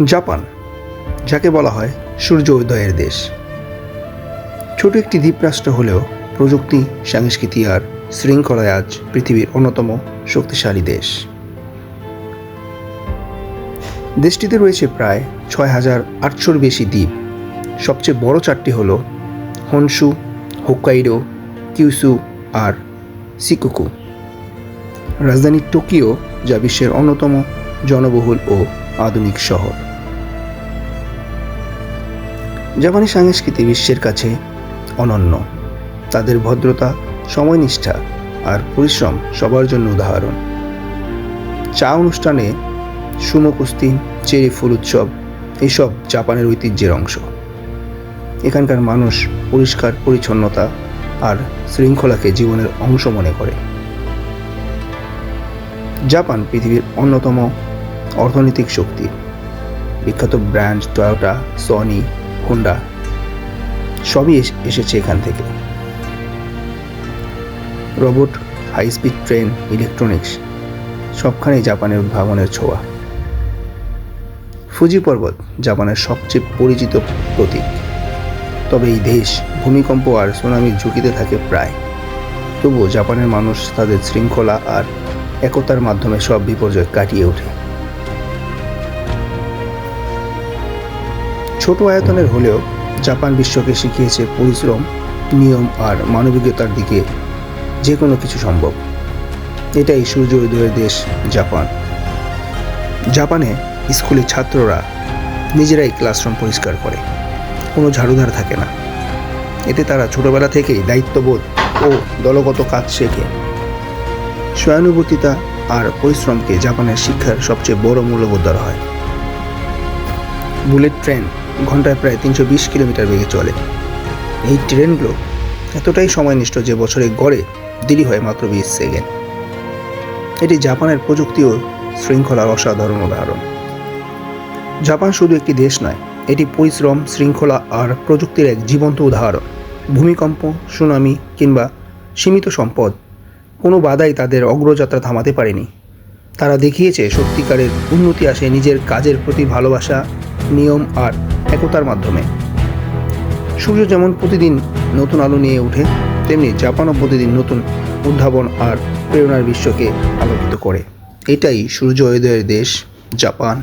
Japan, যাকে বলা হয় সূর্য উদয়ের দেশ। ছোট একটি দ্বীপরাষ্ট্র হলেও প্রযুক্তি, সংস্কৃতি আর শৃঙ্খলায় আজ পৃথিবীর অন্যতম শক্তিশালী দেশ। দেশটিতে রয়েছে প্রায় ছয় হাজার আটশোর বেশি দ্বীপ। সবচেয়ে বড় চারটি হল হনসু, হোক্কাইডো, কিউসু আর সিকুকু। রাজধানী টোকিও, যা বিশ্বের অন্যতম জনবহুল ও আধুনিক শহর। জাপানি সংস্কৃতি বিশ্বের কাছে অনন্য। তাদের ভদ্রতা, সময়নিষ্ঠা আর পরিশ্রম সবার জন্য উদাহরণ। চা অনুষ্ঠানে সুমো কুস্তি চেরি ফুল উৎসব এইসব জাপানের ঐতিহ্যের অংশ। এখানকার মানুষ পরিষ্কার পরিচ্ছন্নতা আর শৃঙ্খলাকে জীবনের অংশ মনে করে। জাপান পৃথিবীর অন্যতম অর্থনৈতিক শক্তি। বিখ্যাত ব্র্যান্ড টয়োটা সনি হোন্ডা সবই এস- এসেছে এখান থেকে। Robot high speed train electronics সবখানেই জাপানের উদ্ভাবনের ছোঁয়া। ফুজি পর্বত জাপানের সবচেয়ে পরিচিত প্রতীক। তবে এই দেশ ভূমিকম্প আর সুনামির ঝুঁকিতে থাকে প্রায়। তবুও জাপানের মানুষ তাদের শৃঙ্খলা আর একতার মাধ্যমে সব বিপর্যয় কাটিয়ে ওঠে। ছোট আয়তনের হলেও জাপান বিশ্বকে শিখিয়েছে পরিশ্রম, নিয়ম আর মানবিকতার দিকে যে কোনো কিছু সম্ভব। এটাই সূর্য উদয়ের দেশ, জাপান। জাপানে স্কুলের ছাত্ররা নিজেরাই ক্লাসরুম পরিষ্কার করে, কোনো ঝাড়ুধার থাকে না। এতে তারা ছোটবেলা থেকেই দায়িত্ববোধ ও দলগত কাজ শেখে। স্বয়ানুভূতিতা আর পরিশ্রমকে জাপানের শিক্ষার সবচেয়ে বড় মূল্যবোধ ধরা হয়। বুলেট ট্রেন ঘন্টায় প্রায় তিনশো বিশ কিলোমিটার বেগে চলে। এই ট্রেনগুলো এতটাই সময়নিষ্ঠ যে বছরে গড়ে দেরি হয় মাত্র বিশ সেকেন্ড। এটি জাপানের প্রযুক্তি ও শৃঙ্খলার অসাধারণ উদাহরণ। জাপান শুধু একটি দেশ নয়, এটি পরিশ্রম, শৃঙ্খলা আর প্রযুক্তির এক জীবন্ত উদাহরণ। ভূমিকম্প, সুনামি কিংবা সীমিত সম্পদ, কোনো বাধাই তাদের অগ্রযাত্রা থামাতে পারেনি। তারা দেখিয়েছে সত্যিকারের উন্নতি আসে নিজের কাজের প্রতি ভালোবাসা নিয়ম আর একতার মাধ্যমে। সূর্য যেমন প্রতিদিন নতুন আলো নিয়ে ওঠে, তেমনি জাপানও প্রতিদিন নতুন উদ্ভাবন আর প্রেরণার বিশ্বকে আলোকিত করে। এটাই সূর্য উদয়ের দেশ, জাপান।